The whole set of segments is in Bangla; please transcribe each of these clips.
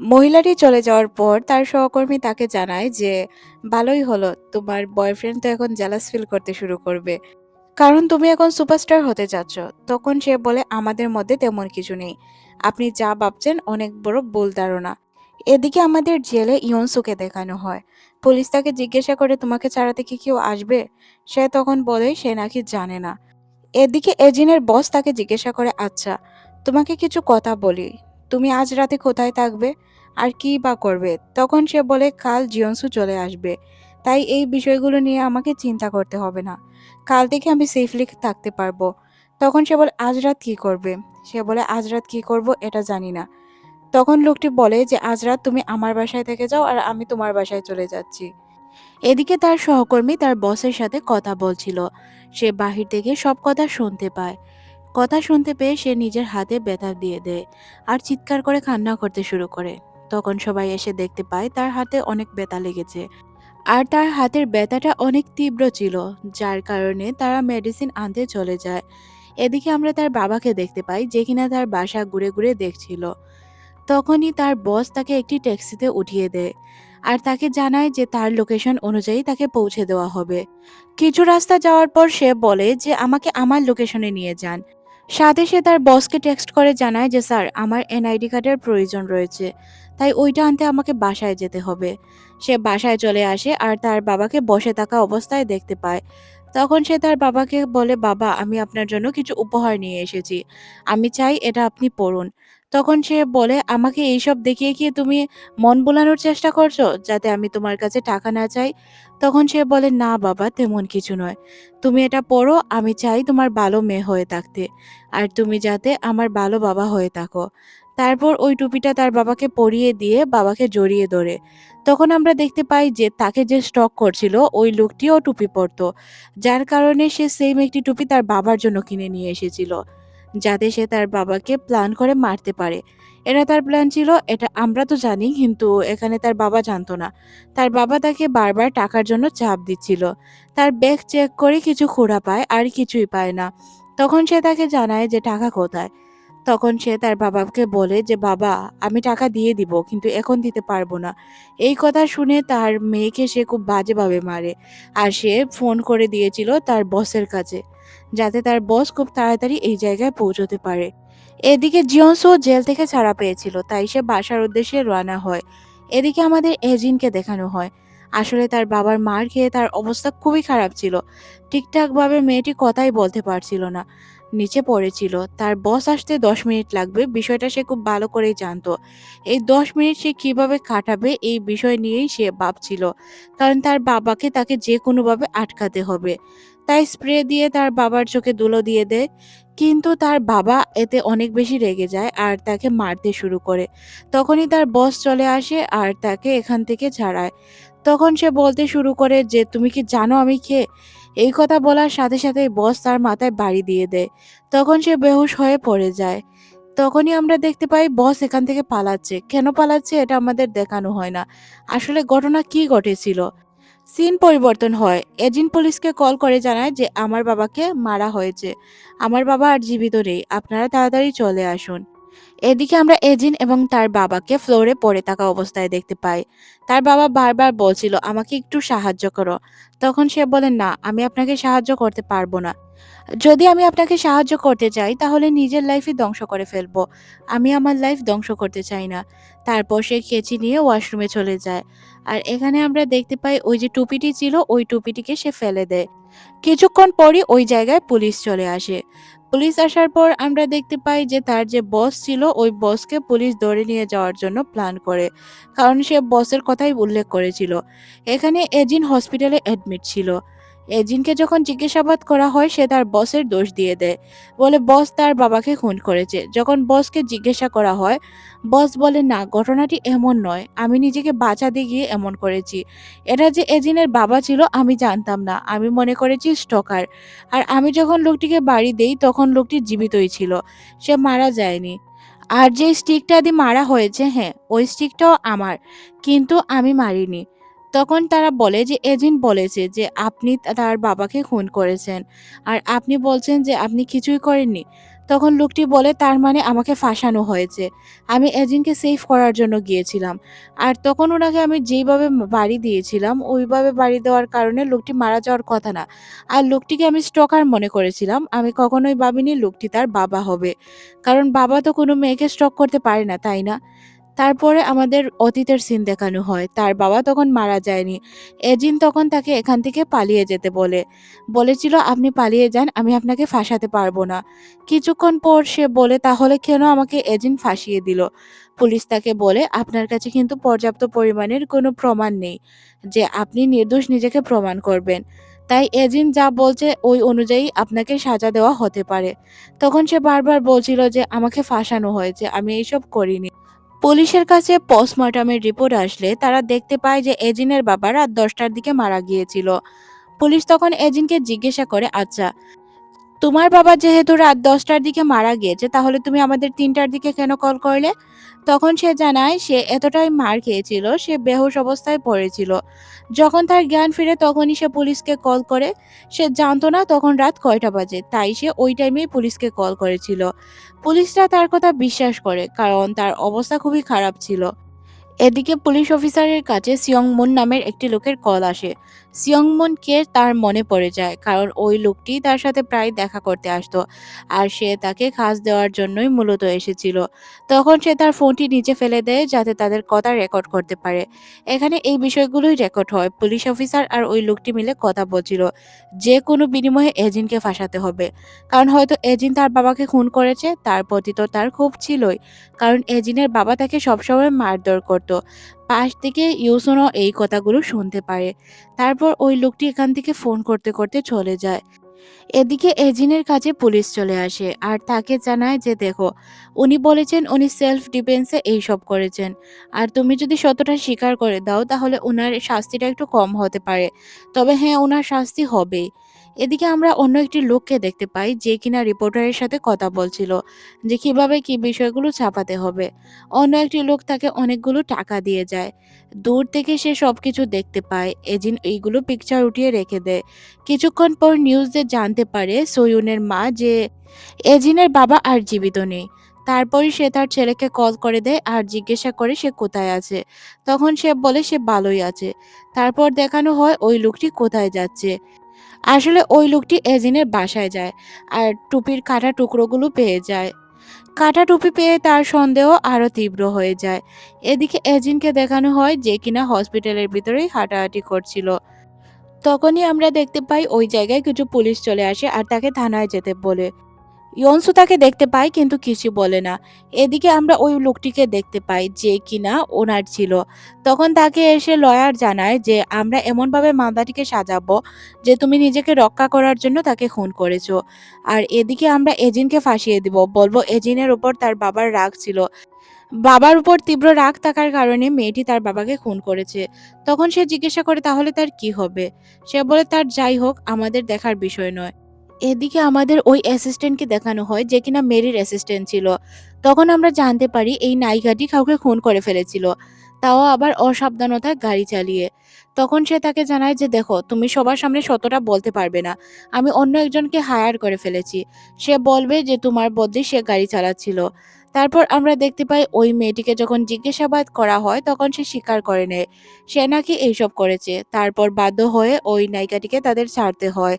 মহিলাটি চলে যাওয়ার পর তার সহকর্মী তাকে জানায় যে, ভালোই হলো, তোমার বয়ফ্রেন্ড তো এখন জেলাস ফিল করতে শুরু করবে। কারণ তুমি এখন সুপারস্টার হতে যাচ্ছ। তখন সে বলে, আমাদের মধ্যে তেমন কিছু নেই। আপনি যা ভাবছেন অনেক বড় ভুল ধারণা। এদিকে আমাদের জেলে ইয়নসুকে দেখানো হয়। পুলিশ তাকে জিজ্ঞাসা করে, তোমাকে ছাড়াতে কি কেউ আসবে? সে তখন বলে, সে নাকি জানে না। এদিকে এজিনের বস তাকে জিজ্ঞাসা করে আচ্ছা তোমাকে কিছু কথা বলি। তুমি আজ রাতে কোথায় থাকবে? আর কি বা করবে? তখন সে বলে, কাল জিয়নসু চলে আসবে। তাই এই বিষয়গুলো নিয়ে আমাকে চিন্তা করতে হবে না। কাল থেকে আমি সেফলি থাকতে পারব। তখন সে বলে, আজ রাত কী করবে? সে বলে, আজ রাত কি করব এটা জানি না। তখন লোকটি বলে যে, আজ রাত তুমি আমার বাসায় থেকে যাও আর আমি তোমার বাসায় চলে যাচ্ছি। এদিকে তার সহকর্মী তার বসের সাথে কথা বলছিল। সে বাহির থেকে সব কথা শুনতে পায়। কথা শুনতে পেয়ে সে নিজের হাতে ব্যথা দিয়ে দেয় আর চিৎকার করে কান্না করতে শুরু করে। তখন সবাই এসে দেখতে পায় তার হাতে অনেক ব্যথা লেগেছে। আর তার হাতের ব্যথাটা অনেক তীব্র ছিল, যার কারণে তারা মেডিসিন আনতে চলে যায়। এদিকে আমরা তার বাবাকে দেখতে পাই, যে কিনা তার বাসা ঘুরে ঘুরে দেখছিল। তখনই তার বস তাকে একটি ট্যাক্সিতে উঠিয়ে দেয় আর তাকে জানায় যে তার লোকেশন অনুযায়ী তাকে পৌঁছে দেওয়া হবে। কিছু রাস্তা যাওয়ার পর সে বলে যে, আমাকে আমার লোকেশনে নিয়ে যান। সাথে সে তার বসকে টেক্সট করে জানায় যে, স্যার, আমার এনআইডি কার্ডের প্রয়োজন রয়েছে। তাই ওইটা আনতে আমাকে বাসায় যেতে হবে। সে বাসায় চলে আসে আর তার বাবাকে বসে থাকা অবস্থায় দেখতে পায়। তখন সে তার বাবাকে বলে, বাবা, আমি আপনার জন্য কিছু উপহার নিয়ে এসেছি। আমি চাই এটা আপনি পড়ুন। তখন সে বলে, আমাকে এইসব দেখিয়ে কি তুমি মন বোলানোর চেষ্টা করছ, যাতে আমি তোমার কাছে টাকা না চাই? তখন সে বলে, না বাবা, তেমন কিছু নয়। তুমি এটা পড়ো, আমি চাই তোমার ভালো মেয়ে হয়ে থাকতে। আর তুমি যাতে আমার ভালো বাবা হয়ে থাকো। তারপর ওই টুপিটা তার বাবাকে পরিয়ে দিয়ে বাবাকে জড়িয়ে ধরে। তখন আমরা দেখতে পাই যে তাকে যে স্টক করছিল, ওই লোকটিও টুপি পরতো। যার কারণে সে সেম একটি টুপি তার বাবার জন্য কিনে নিয়ে এসেছিল, যাতে সে তার বাবাকে প্ল্যান করে মারতে পারে। এটা তার প্ল্যান ছিল, এটা আমরা তো জানি, কিন্তু এখানে তার বাবা জানতো না। তার বাবা তাকে বারবার টাকার জন্য চাপ দিচ্ছিল। তার ব্যাগ চেক করে কিছু খোঁড়া পায়, আর কিছুই পায় না। তখন সে তাকে জানায় যে টাকা কোথায়। তখন সে তার বাবাকে বলে যে, বাবা, আমি টাকা দিয়ে দিব, কিন্তু এখন দিতে পারব না। এই কথা শুনে তার মেয়েকে সে খুব বাজেভাবে মারে আর সে ফোন করে দিয়েছিল তার বসের কাছে, যাতে তার বস খুব তাড়াতাড়ি এই জায়গায় পৌঁছতে পারে। এদিকে জিয়নসো জেল থেকে ছাড়া পেয়েছিল, তাই সে বাসার উদ্দেশ্যে রওনা হয়। এদিকে আমাদের এজিনকে দেখানো হয়। আসলে তার বাবার মার খেয়ে তার অবস্থা খুবই খারাপ ছিল। ঠিকঠাকভাবে মেয়েটি কথাই বলতে পারছিল না। নিচে পড়েছিল। তার বস আসতে দশ মিনিট লাগবে। বিষয়টা সে খুব ভালো করেই জানতো। এই দশ মিনিট সে কীভাবে কাটাবে এই বিষয় নিয়েই সে ভাবছিল। কারণ তার বাবাকে তাকে যে কোনোভাবে আটকাতে হবে। তাই স্প্রে দিয়ে তার বাবার চোখে ধুলো দিয়ে দেয়। কিন্তু তার বাবা এতে অনেক বেশি রেগে যায় আর তাকে মারতে শুরু করে। তখনই তার বস চলে আসে আর তাকে এখান থেকে ছাড়ায়। তখন সে বলতে শুরু করে যে, তুমি কি জানো আমি কে? এই কথা বলার সাথে সাথে বস তার মাথায় বাড়ি দিয়ে দেয়। তখন সে বেহুশ হয়ে পড়ে যায়। তখনই আমরা দেখতে পাই বস এখান থেকে পালাচ্ছে। কেন পালাচ্ছে এটা আমাদের দেখানো হয় না। আসলে ঘটনা কি ঘটেছিল? সিন পরিবর্তন হয়। এজেন্ট পুলিশকে কল করে জানায় যে আমার বাবাকে মারা হয়েছে। আমার বাবা আর জীবিত নেই। আপনারা তাড়াতাড়ি চলে আসুন। এদিকে আমরা এজিন এবং তার বাবাকে ফ্লোরে পড়ে থাকা অবস্থায় দেখতে পাই। তার বাবা বারবার বলছিল, আমাকে একটু সাহায্য করো। তখন সে বলে, না, আমি আপনাকে সাহায্য করতে পারব না। যদি আমি আপনাকে সাহায্য করতে চাই, তাহলে নিজের লাইফই ধ্বংস করে ফেলব। আমি আমার লাইফ ধ্বংস করতে চাই না। তারপর সে কেচি নিয়ে ওয়াশরুমে চলে যায়। আর এখানে আমরা দেখতে পাই, ওই যে টুপিটি ছিল, ওই টুপিটিকে সে ফেলে দেয়। কিছুক্ষণ পরই ওই জায়গায় পুলিশ চলে আসে। পুলিশ আসার পর আমরা দেখতে পাই যে তার যে বস ছিল, ওই বসকে পুলিশ ধরে নিয়ে যাওয়ার জন্য প্ল্যান করে। কারণ সে বসের কথাই উল্লেখ করেছিল। এখানে এজিন হসপিটালে অ্যাডমিট ছিল। এজিনকে যখন জিজ্ঞাসাবাদ করা হয়, সে তার বসের দোষ দিয়ে দেয়। বলে, বস তার বাবাকে খুন করেছে। যখন বসকে জিজ্ঞাসা করা হয়, বস বলে, না, ঘটনাটি এমন নয়। আমি নিজেকে বাঁচাতে গিয়ে এমন করেছি। এটা যে এজিনের বাবা ছিল, আমি জানতাম না। আমি মনে করেছি স্টকার। আর আমি যখন লোকটিকে বাড়ি দেই, তখন লোকটি জীবিতই ছিল। সে মারা যায়নি। আর যে স্টিকটা দিয়ে মারা হয়েছে হ্যাঁ ওই স্টিকটাও আমার। কিন্তু আমি মারিনি। তখন তারা বলে যে এজেন্ট বলেছে যে, আপনি তার বাবাকে খুন করেছেন। আর আপনি বলছেন যে, আপনি কিছুই করেননি। তখন লোকটি বলে, তার মানে আমাকে ফাঁসানো হয়েছে। আমি এজেন্টকে সেভ করার জন্য গিয়েছিলাম। আর তখন ওনাকে আমি যেইভাবে বাড়ি দিয়েছিলাম, ওইভাবে বাড়ি দেওয়ার কারণে লোকটি মারা যাওয়ার কথা না। আর লোকটিকে আমি স্টকার মনে করেছিলাম। আমি কখনোই ভাবিনি লোকটি তার বাবা হবে। কারণ বাবা তো কোনো মেয়েকে স্টক করতে পারে না, তাই না? তারপরে আমাদের অতীতের সিন দেখানো হয়। তার বাবা তখন মারা যায়নি। এজিন তখন তাকে এখান থেকে পালিয়ে যেতে বলে। বলেছিল, আপনি পালিয়ে যান, আমি আপনাকে ফাঁসাতে পারব না। কিছুক্ষণ পর সে বলে, তাহলে কেন আমাকে এজিন ফাঁসিয়ে দিল? পুলিশ তাকে বলে, আপনার কাছে কিন্তু পর্যাপ্ত পরিমাণের কোনো প্রমাণ নেই যে আপনি নির্দোষ নিজেকে প্রমাণ করবেন। তাই এজিন যা বলছে, ওই অনুযায়ী আপনাকে সাজা দেওয়া হতে পারে। তখন সে বারবার বলছিল যে, আমাকে ফাঁসানো হয়েছে, আমি এইসব করিনি। পুলিশের কাছে পোস্টমর্টমের রিপোর্ট আসলে তারা দেখতে পায় যে এজিনের বাবা রাত দশটার দিকে মারা গিয়েছিল। পুলিশ তখন এজিনকে জিজ্ঞাসা করে আচ্ছা তোমার বাবা যেহেতু রাত দশটার দিকে মারা গিয়েছে, তাহলে তুমি আমাদের তিনটার দিকে কেন কল করলে? তখন সে জানায়, সে এতটাই মার খেয়েছিল, সে বেহুশ অবস্থায় পড়েছিল। যখন তার জ্ঞান ফিরে তখনই সে পুলিশকে কল করে। সে জানতো না তখন রাত কয়টা বাজে, তাই সে ওই টাইমেই পুলিশকে কল করেছিল। পুলিশরা তার কথা বিশ্বাস করে, কারণ তার অবস্থা খুবই খারাপ ছিল। এদিকে পুলিশ অফিসারের কাছে সিয়ংমুন নামের একটি লোকের কল আসে। সিয়ংমুনকে তার মনে পড়ে যায়, কারণ ওই লোকটি তার সাথে প্রায় দেখা করতে আসতো আর সে তাকে খাস দেওয়ার জন্যই মূলত এসেছিল। তখন সে তার ফোনটি নিচে ফেলে দেয় যাতে তাদের কথা রেকর্ড করতে পারে। এখানে এই বিষয়গুলোই রেকর্ড হয়। পুলিশ অফিসার আর ওই লোকটি মিলে কথা বলছিল। যে কোনো বিনিময়ে এজিনকে ফাঁসাতে হবে। কারণ হয়তো এজিন তার বাবাকে খুন করেছে, তার প্রতি তো তার খুব ছিলই। কারণ এজিনের বাবা তাকে সবসময় মারধর করত। পাশ থেকে ইউসুনও এই কথাগুলো শুনতে পারে। তারপর ওই লোকটি এখান থেকে ফোন করতে করতে চলে যায়। এদিকে এজিনের কাছে পুলিশ চলে আসে আর তাকে জানায় যে, দেখো, উনি বলেছেন উনি সেলফ ডিফেন্সে এইসব করেছেন। আর তুমি যদি সতটা স্বীকার করে দাও, তাহলে ওনার শাস্তিটা একটু কম হতে পারে। তবে হ্যাঁ ওনার শাস্তি হবেই। এদিকে আমরা অন্য একটি লোককে দেখতে পাই যে কিনা রিপোর্টারের সাথে কথা বলছিল, যে কীভাবে কি বিষয়গুলো ছাপাতে হবে। অন্য একটি লোক তাকে অনেকগুলো টাকা দিয়ে যায়। দূর থেকে সে সবকিছু দেখতে পায়। এজিন এইগুলো পিকচার উঠিয়ে রেখে দেয়। কিছুক্ষণ পর নিউজে জানতে পারে সয়ুনের মা যে এজিনের বাবা আর জীবিত নেই। তারপরই সে তার ছেলেকে কল করে দেয় আর জিজ্ঞাসা করে সে কোথায় আছে। তখন সে বলে সে ভালোই আছে। তারপর দেখানো হয় ওই লোকটি কোথায় যাচ্ছে। আসলে ওই লোকটি এজিনের বাসায় যায় আর টুপির কাটা টুকরোগুলো পেয়ে যায়। কাটা টুপি পেয়ে তার সন্দেহ আরও তীব্র হয়ে যায়। এদিকে এজিনকে দেখানো হয় যে কিনা হসপিটালের ভিতরেই হাঁটাহাঁটি করছিল। তখনই আমরা দেখতে পাই ওই জায়গায় কিছু পুলিশ চলে আসে আর তাকে থানায় যেতে বলে। ইয়নসু তাকে দেখতে পায় কিন্তু কিছু বলে না। এদিকে আমরা ওই লোকটিকে দেখতে পাই যে কিনা ওনার ছিল। তখন তাকে এসে লয়ার জানায় যে, আমরা এমনভাবে মামলাটিকে সাজাবো যে তুমি নিজেকে রক্ষা করার জন্য তাকে খুন করেছ। আর এদিকে আমরা এজিনকে ফাঁসিয়ে দিব। বলব, এজিনের উপর তার বাবার রাগ ছিল। বাবার উপর তীব্র রাগ থাকার কারণে মেয়েটি তার বাবাকে খুন করেছে। তখন সে জিজ্ঞাসা করে, তাহলে তার কি হবে? সে বলে, তার যাই হোক, আমাদের দেখার বিষয় নয়। এদিকে আমাদের ওই অ্যাসিস্ট্যান্টকে দেখানো হয় যে কিনা মেরির অ্যাসিস্ট্যান্ট ছিল। তখন আমরা জানতে পারি এই নায়িকাটি কাউকে খুন করে ফেলেছিল। তাও আবার অসাবধানতায় গাড়ি চালিয়ে। তখন সে তাকে জানায় যে দেখো, তুমি সবার সামনে সতটা বলতে পারবে না। আমি অন্য একজনকে হায়ার করে ফেলেছি। সে বলবে যে তোমার বদলে সে গাড়ি চালাচ্ছিল। তারপর আমরা দেখতে পাই ওই মেয়েটিকে যখন জিজ্ঞাসাবাদ করা হয়, তখন সে স্বীকার করে নেয়। সে নাকি এইসব করেছে। তারপর বাধ্য হয়ে ওই নায়িকাটিকে তাদের ছাড়তে হয়।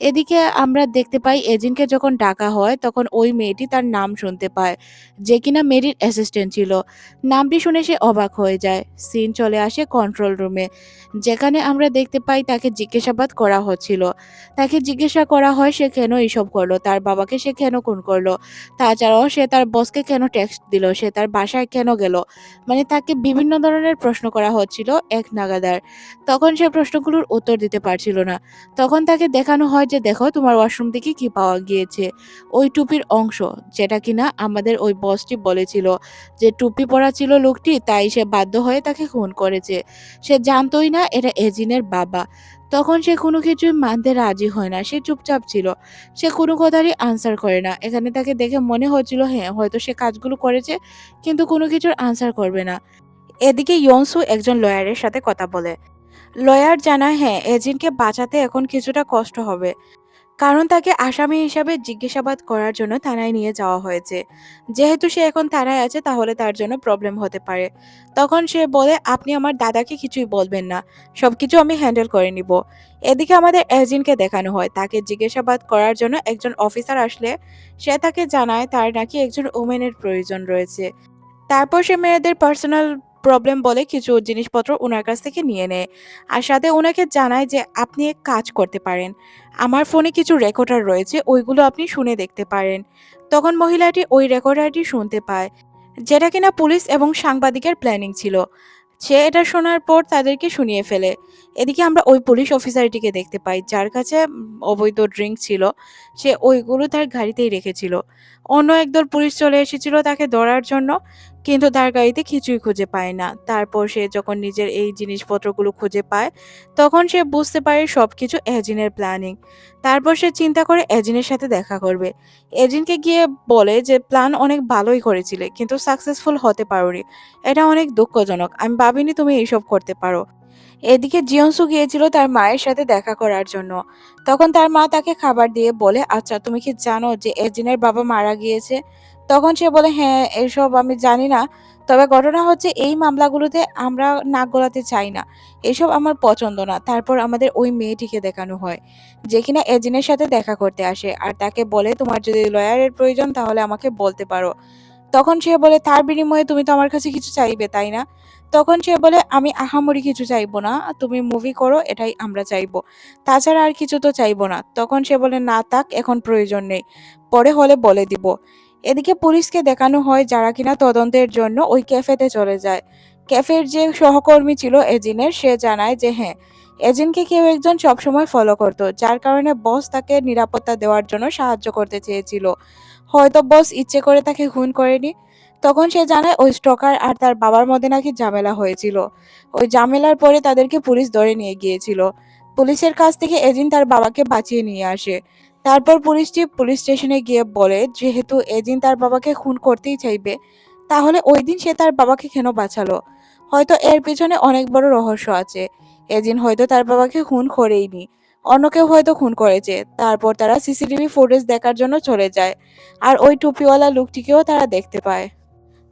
এদিকে আমরা দেখতে পাই এজিনকে যখন ডাকা হয়, তখন ওই মেয়েটি তার নাম শুনতে পায়, যে কিনা মেরির অ্যাসিস্ট্যান্ট ছিল। নামটি শুনে সে অবাক হয়ে যায়। সিন চলে আসে কন্ট্রোল রুমে, যেখানে আমরা দেখতে পাই তাকে জিজ্ঞাসাবাদ করা হচ্ছিল। তাকে জিজ্ঞাসা করা হয়, সে কেন এইসব করল? তার বাবাকে সে কেন খুন করল? তাছাড়াও সে তার বসকে কেন টেক্সট দিল? সে তার বাসায় কেন গেল? মানে তাকে বিভিন্ন ধরনের প্রশ্ন করা হচ্ছিল এক নাগাদার। তখন সে প্রশ্নগুলোর উত্তর দিতে পারছিল না। তখন তাকে দেখানো হয় যে, দেখো, তোমার ওয়াশরুম থেকে কি পাওয়া গিয়েছে? ওই টুপির অংশ, যেটা কিনা আমাদের ওই বসটি বলেছিল যে, টুপি পরা ছিল লোকটি, তাই সে বাধ্য হয়ে তাকে খুন করেছে। সে জানতোই না এটা এজিনের বাবা। তখন সে কোনো কিছুই মানতে রাজি হয় না। সে চুপচাপ ছিল। সে কোনো কথারই আনসার করে না। এখানে তাকে দেখে মনে হচ্ছিল হ্যাঁ হয়তো সে কাজগুলো করেছে, কিন্তু কোনো কিছুর আনসার করবে না। এদিকে ইয়ংসু একজন লয়ারের সাথে কথা বলে। লয়ার জানায় হ্যাঁ এজিনকে বাঁচাতে এখন কিছুটা কষ্ট হবে। কারণ তাকে আসামি হিসাবে জিজ্ঞাসাবাদ করার জন্য থানায় নিয়ে যাওয়া হয়েছে। যেহেতু সে এখন থানায় আছে, তাহলে তার জন্য প্রবলেম হতে পারে। তখন সে বলে, আপনি আমার দাদাকে কিছুই বলবেন না। সব কিছু আমি হ্যান্ডেল করে নিব। এদিকে আমাদের এজেন্টকে দেখানো হয়। তাকে জিজ্ঞাসাবাদ করার জন্য একজন অফিসার আসলে সে তাকে জানায় তার নাকি একজন ওমেনের প্রয়োজন রয়েছে। তারপর সে মেয়েদের পার্সোনাল প্রবলেম বলে কিছু জিনিসপত্র ওনার কাছ থেকে নিয়ে নেয়। আর সাথে ওনাকে জানায় যে, আপনি এক কাজ করতে পারেন। আমার ফোনে কিছু রেকর্ডার রয়েছে, ওইগুলো আপনি শুনে দেখতে পারেন। তখন মহিলাটি ওই রেকর্ডারটি শুনতে পায়, যেটা কিনা পুলিশ এবং সাংবাদিকের প্ল্যানিং ছিল। সে এটা শোনার পর তাদেরকে শুনিয়ে ফেলে। এদিকে আমরা ওই পুলিশ অফিসারটিকে দেখতে পাই, যার কাছে অবৈধ ড্রিঙ্ক ছিল। সে ওইগুলো তার গাড়িতেই রেখেছিল। অন্য একদল পুলিশ চলে এসেছিল তাকে ধরার জন্য, কিন্তু তার গাড়িতে কিছুই খুঁজে পায় না। তারপর সে যখন নিজের এই জিনিসপত্রগুলো খুঁজে পায়, তখন সে বুঝতে পারে সব কিছু এজিনের প্ল্যানিং তারপর সে চিন্তা করে এজিনের সাথে দেখা করবে। এজিনকে গিয়ে বলে যে প্ল্যান অনেক ভালোই করেছিলে, কিন্তু সাকসেসফুল হতে পারোনি। এটা অনেক দুঃখজনক। আমি ভাবিনি তুমি এইসব করতে পারো। এদিকে জিয়নসু গিয়েছিল তার মায়ের সাথে দেখা করার জন্য। তখন তার মা তাকে খাবার দিয়ে বলে আচ্ছা তুমি কি জানো যে এজিনের বাবা মারা গিয়েছে? তখন সে বলে হ্যাঁ এসব আমি জানি না। তবে ঘটনা হচ্ছে, এই মামলাগুলোতে আমরা নাক গলাতে চাই না। এসব আমার পছন্দ না। তারপর আমাদের ওই মেয়েটিকে দেখানো হয়, যে কিনা এজিনের সাথে দেখা করতে আসে। আর তাকে বলে, তোমার যদি লয়ারের প্রয়োজন, তাহলে আমাকে বলতে পারো। তখন সে বলে, তার বিনিময়ে তুমি তো আমার কাছে কিছু চাইবে, তাই না? তখন সে বলে, আমি আহামরি কিছু চাইব না, তুমি মুভি করো, এটাই আমরা চাইব। তাছাড়া আর কিছু তো চাইব না। তখন সে বলে, না তাক এখন প্রয়োজন নেই। পরে হলে বলে দিব। এদিকে পুলিশকে দেখানো হয় যারা কিনা তদন্তের জন্য ওই ক্যাফেতে চলে যায়। ক্যাফের যে সহকর্মী ছিল এজিনের, সে জানায় যে হ্যাঁ এজিনকে কেউ একজন সবসময় ফলো করতো, যার কারণে বস তাকে নিরাপত্তা দেওয়ার জন্য সাহায্য করতে চেয়েছিল। হয়তো বস ইচ্ছে করে তাকে খুন করেনি তখন সে জানায় ওই স্টকার আর তার বাবার মধ্যে নাকি ঝামেলা হয়েছিল। ওই ঝামেলার পরে তাদেরকে পুলিশ ধরে নিয়ে গিয়েছিল। পুলিশের কাছ থেকে এজিন তার বাবাকে বাঁচিয়ে নিয়ে আসে। তারপর পুলিশটি পুলিশ স্টেশনে গিয়ে বলে, যেহেতু এজিন তার বাবাকে খুন করতেই চাইবে, তাহলে ওই দিন সে তার বাবাকে কেন বাঁচালো? হয়তো এর পিছনে অনেক বড় রহস্য আছে। এজিন হয়তো তার বাবাকে খুন করেইনি। অন্য কেউ হয়তো খুন করেছে। তারপর তারা সিসিটিভি ফুটেজ দেখার জন্য চলে যায়। আর ওই টুপিওয়ালা লোকটিকেও তারা দেখতে পায়।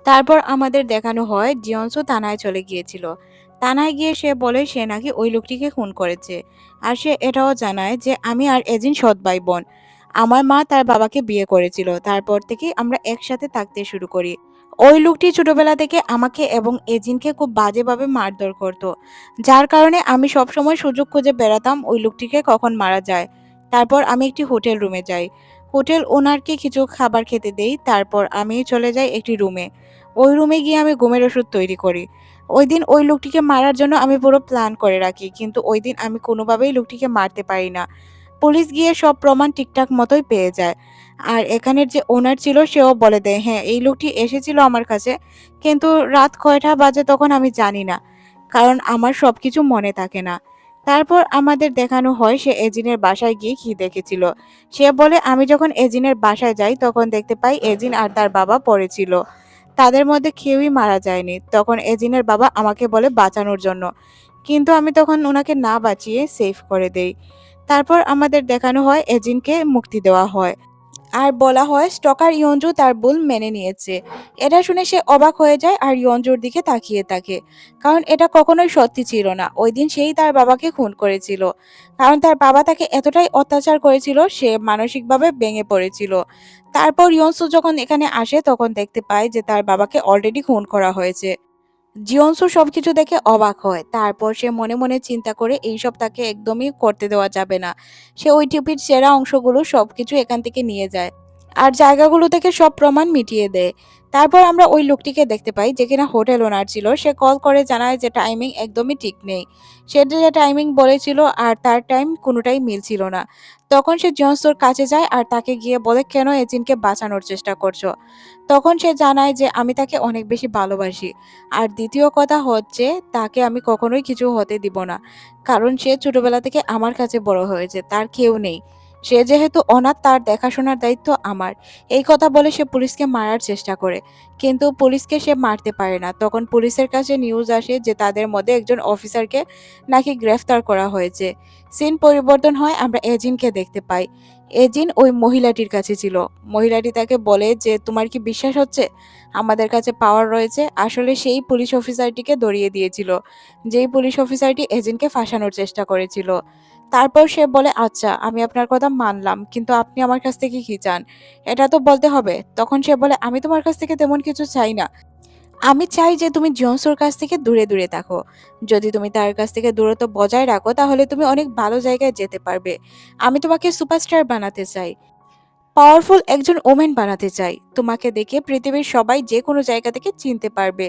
তারপর আমাদের দেখানো হয় জিয়নসু থানায় চলে গিয়েছিল। থানায় গিয়ে সে বলে, সে নাকি ওই লোকটিকে খুন করেছে। আর সে এটাও জানায় যে, আমি আর এজিন সৎ ভাই বোন। আমার মা তার বাবাকে বিয়ে করেছিল। তারপর থেকে আমরা একসাথে থাকতে শুরু করি। ওই লোকটি ছোটবেলা থেকে আমাকে এবং এজিনকে খুব বাজেভাবে মারধর করত। যার কারণে আমি সবসময় সুযোগ খুঁজে বেড়াতাম ওই লোকটিকে কখন মারা যায়। তারপর আমি একটি হোটেল রুমে যাই। হোটেল ওনারকে কিছু খাবার খেতে দেই। তারপর আমি চলে যাই একটি রুমে। ওই রুমে গিয়ে আমি ঘুমের ওষুধ তৈরি করি। ওই দিন ওই লোকটিকে মারার জন্য আমি পুরো প্ল্যান করে রাখি, কিন্তু ওই দিন আমি কোনোভাবেই লোকটিকে মারতে পারি না। পুলিশ গিয়ে সব প্রমাণ ঠিকঠাক মতোই পেয়ে যায়। আর এখানের যে ওনার ছিল, সেও বলে দেয় হ্যাঁ এই লোকটি এসেছিল আমার কাছে, কিন্তু রাত কয়টা বাজে তখন আমি জানি না, কারণ আমার সব কিছু মনে থাকে না। তারপর আমাদের দেখানো হয়, সে এজিনের বাসায় গিয়ে কি দেখেছিল। সে বলে, আমি যখন এজিনের বাসায় যাই, তখন দেখতে পাই এজিন আর তার বাবা পড়েছিল তাদের মধ্যে কেউই মারা যায়নি। তখন এজিনের বাবা আমাকে বলে বাঁচানোর জন্য। কিন্তু আমি তখন ওনাকে না বাঁচিয়ে সেভ করে দেই। তারপর আমাদের দেখানো হয় এজিনকে মুক্তি দেওয়া হয়। আর বলা হয় স্টকার ইয়ঞ্জু তার ভুল মেনে নিয়েছে। এটা শুনে সে অবাক হয়ে যায় আর ইয়ঞ্জুর দিকে তাকিয়ে থাকে। কারণ এটা কখনোই সত্যি ছিল না। ওই দিন সেই তার বাবাকে খুন করেছিল। কারণ তার বাবা তাকে এতটাই অত্যাচার করেছিল, সে মানসিকভাবে ভেঙে পড়েছিল। তারপর ইয়নসু যখন এখানে আসে, তখন দেখতে পায় যে তার বাবাকে অলরেডি খুন করা হয়েছে। জিয়নসু সবকিছু দেখে অবাক হয়। তারপর সে মনে মনে চিন্তা করে, এইসব তাকে একদমই করতে দেওয়া যাবে না। সে ওই টিপির সেরা অংশগুলো সবকিছু এখান থেকে নিয়ে যায়। আর জায়গাগুলো থেকে সব প্রমাণ মিটিয়ে দেয়। তারপর আমরা ওই লোকটিকে দেখতে পাই যে কিনা হোটেল ওনার ছিল। সে কল করে জানায় যে টাইমিং একদমই ঠিক নেই। সে যে টাইমিং বলেছিল আর তার টাইম কোনোটাই মিলছিল না। তখন সে জিয়নসুর কাছে যায় আর তাকে গিয়ে বলে, কেন এজিনকে বাঁচানোর চেষ্টা করছ? তখন সে জানায় যে, আমি তাকে অনেক বেশি ভালোবাসি। আর দ্বিতীয় কথা হচ্ছে, তাকে আমি কখনোই কিছু হতে দিব না। কারণ সে ছোটবেলা থেকে আমার কাছে বড় হয়েছে, তার কেউ নেই। সে যেহেতু অনাথ, তার দেখাশোনার দায়িত্ব আমার। এই কথা বলে সে পুলিশকে মারার চেষ্টা করে। কিন্তু পুলিশকে সে মারতে পারে না। তখন পুলিশের কাছে নিউজ আসে যে তাদের মধ্যে একজন অফিসারকে নাকি গ্রেফতার করা হয়েছে। সিন পরিবর্তন হয়, আমরা এজিনকে দেখতে পাই। এজিন ওই মহিলাটির কাছে ছিল। মহিলাটি তাকে বলে যে, তোমার কি বিশ্বাস হচ্ছে? আমাদের কাছে পাওয়ার রয়েছে। আসলে সেই পুলিশ অফিসারটিকে ধরিয়ে দিয়েছিল। যেই পুলিশ অফিসারটি এজিনকে ফাঁসানোর চেষ্টা করেছিল। তারপর সে বলে আচ্ছা আমি আপনার কথা মানলাম, কিন্তু আপনি আমার কাছ থেকে কি চান? এটা তো বলতে হবে। তখন সে বলে, আমি তোমার কাছ থেকে তেমন কিছু চাই না। আমি চাই যে তুমি জনসোর কাছ থেকে দূরে দূরে থাকো। যদি তুমি তার কাছ থেকে দূরত্ব বজায় রাখো, তাহলে তুমি অনেক ভালো জায়গায় যেতে পারবে। আমি তোমাকে সুপারস্টার বানাতে চাই। পাওয়ারফুল একজন ওমেন বানাতে চাই। তোমাকে দেখে পৃথিবীর সবাই যে কোনো জায়গা থেকে চিনতে পারবে।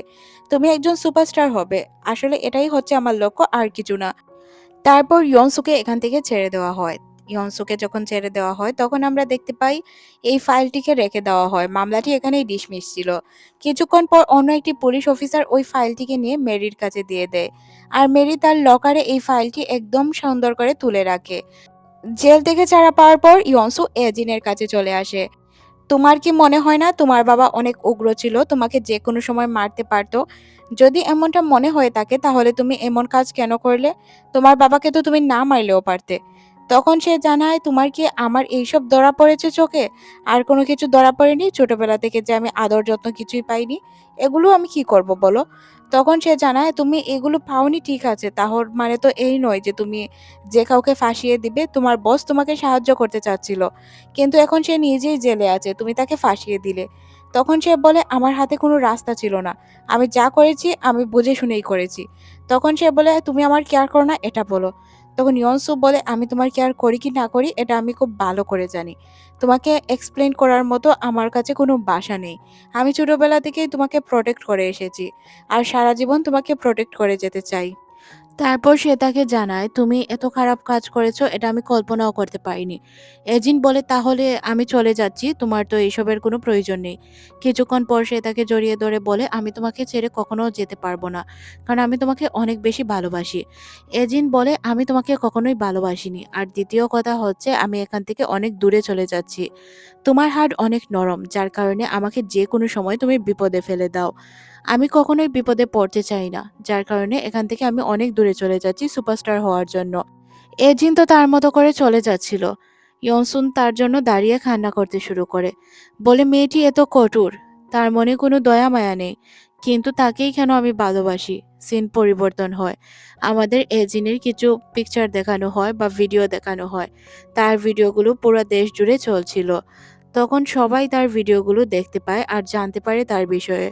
তুমি একজন সুপারস্টার হবে। আসলে এটাই হচ্ছে আমার লক্ষ্য, আর কিছু না। তারপর ইয়নসুকে এখান থেকে ছেড়ে দেওয়া হয়। ইয়নসুকে যখন ছেড়ে দেওয়া হয়, তখন আমরা দেখতে পাই এই ফাইলটিকে রেখে দেওয়া হয়। মামলাটি এখানেই ডিসমিস ছিল। কিছুক্ষণ পর অন্য একটি পুলিশ অফিসার ওই ফাইলটিকে নিয়ে মেরির কাছে দিয়ে দেয়। আর মেরি তার লকারে এই ফাইলটি একদম সুন্দর করে তুলে রাখে। জেল থেকে ছাড়া পাওয়ার পর ইয়নসু এজিনের কাছে চলে আসে। তোমার কি মনে হয় না, তোমার বাবা অনেক উগ্র ছিল? তোমাকে যে কোনো সময় মারতে পারতো? যদি এমনটা মনে হয়ে থাকে, তাহলে তুমি এমন কাজ কেন করলে? তোমার বাবাকে তো তুমি না মারলেও পারতে। তখন সে জানায়, তোমার কি আমার এইসব ধরা পড়েছে চোখে? আর কোনো কিছু ধরা পড়েনি ছোটবেলা থেকে যে আমি আদর যত্ন কিছুই পাইনি? এগুলো আমি কি করব বলো? তখন সে জানায়, তুমি এগুলো পাওনি ঠিক আছে। তাহলে মানে তো এই নয় যে তুমি যে কাউকে ফাঁসিয়ে দিবে, তোমার বস তোমাকে সাহায্য করতে চাচ্ছিল। কিন্তু এখন সে নিজেই জেলে আছে, তুমি তাকে ফাঁসিয়ে দিলে। তখন সে বলে, আমার হাতে কোনো রাস্তা ছিল না। আমি যা করেছি, আমি বুঝে শুনেই করেছি। তখন সে বলে, তুমি আমার কেয়ার করো না, এটা বলো। তখন ইয়নসু বলে, আমি তোমার কেয়ার করি কি না করি, এটা আমি খুব ভালো করে জানি। তোমাকে এক্সপ্লেন করার মতো আমার কাছে কোনো বাসা নেই। আমি ছোটোবেলা থেকেই তোমাকে প্রোটেক্ট করে এসেছি। আর সারা জীবন তোমাকে প্রোটেক্ট করে যেতে চাই। তারপর সে তাকে জানায়, তুমি এত খারাপ কাজ করেছ, এটা আমি কল্পনাও করতে পারিনি। এজিন বলে, তাহলে আমি চলে যাচ্ছি, তোমার তো এইসবের কোনো প্রয়োজন নেই। কিছুক্ষণ পর সে তাকে জড়িয়ে ধরে বলে, আমি তোমাকে ছেড়ে কখনো যেতে পারব না, কারণ আমি তোমাকে অনেক বেশি ভালোবাসি। এজিন বলে, আমি তোমাকে কখনোই ভালোবাসিনি। আর দ্বিতীয় কথা হচ্ছে, আমি এখান থেকে অনেক দূরে চলে যাচ্ছি। তোমার হার্ট অনেক নরম, যার কারণে আমাকে যে কোনো সময় তুমি বিপদে ফেলে দাও। আমি কখনোই বিপদে পড়তে চাই না, যার কারণে এখান থেকে আমি অনেক দূরে চলে যাচ্ছি সুপারস্টার হওয়ার জন্য। এজিন তো তার মতো করে চলে যাচ্ছিল। ইয়নসুন তার জন্য দাঁড়িয়ে কান্না করতে শুরু করে। বলে, মেয়েটি এত কঠোর, তার মনে কোনো দয়া মায়া নেই, কিন্তু তাকেই কেন আমি ভালোবাসি? সিন পরিবর্তন হয়। আমাদের এজিনের কিছু পিকচার দেখানো হয় বা ভিডিও দেখানো হয়। তার ভিডিওগুলো পুরো দেশ জুড়ে চলছিল। তখন সবাই তার ভিডিওগুলো দেখতে পায় আর জানতে পারে তার বিষয়ে।